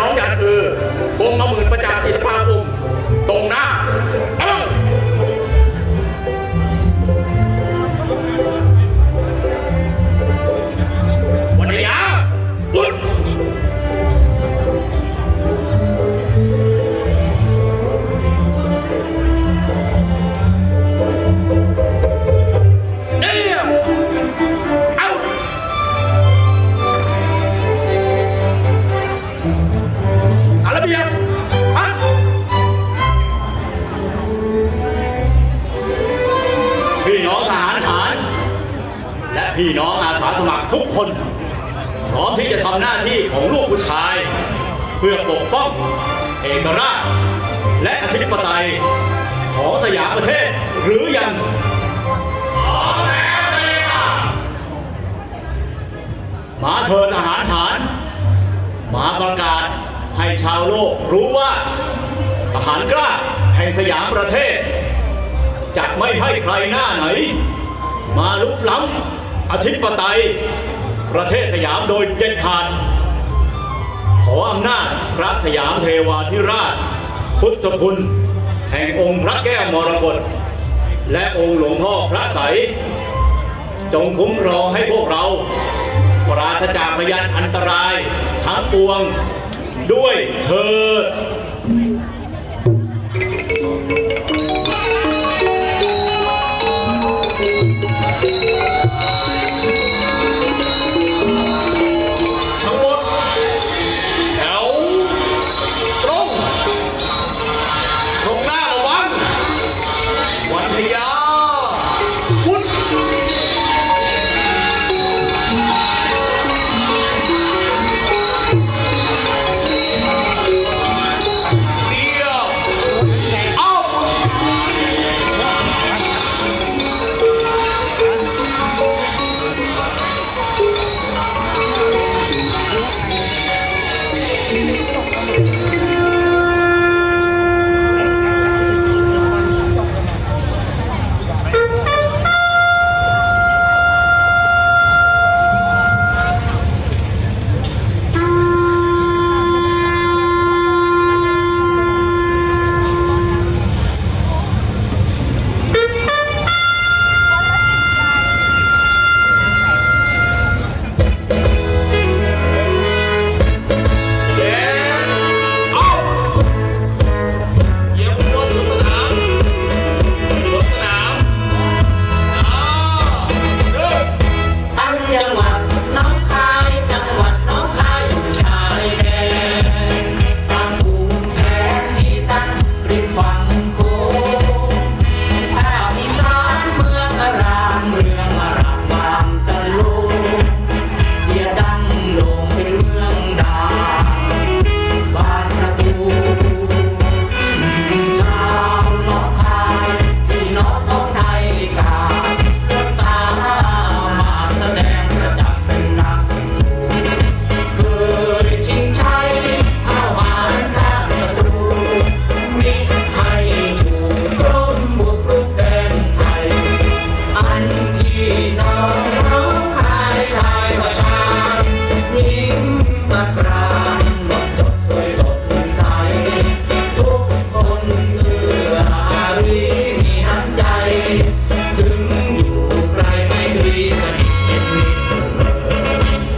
น้องยันคือกรมอมื่นประจักษ์ศิลปาคมตรงหน้าเอ้า พี่น้องอาสาสมัครทุกคน พร้อมที่จะทำหน้าที่ของลูกผู้ชาย เพื่อปกป้อง เอกราช และอธิปไตย ของสยามประเทศหรือยังมาเถิดทหารหารมาประกาศให้ชาวโลกรู้ว่าทหารกล้าแห่งสยามประเทศจะไม่ให้ใครหน้าไหน มาลุกล้ำ อธิปไตย ประเทศสยามโดยเด็ดขาด ขออำนาจพระสยามเทวาธิราช พุทธคุณ แห่งองค์พระแก้วมรกตและองค์หลวงพ่อพระใสยจงคุ้มครองให้พวกเรา ปราศจากพยานอันตรายทั้งปวงด้วยเถิด Yeah.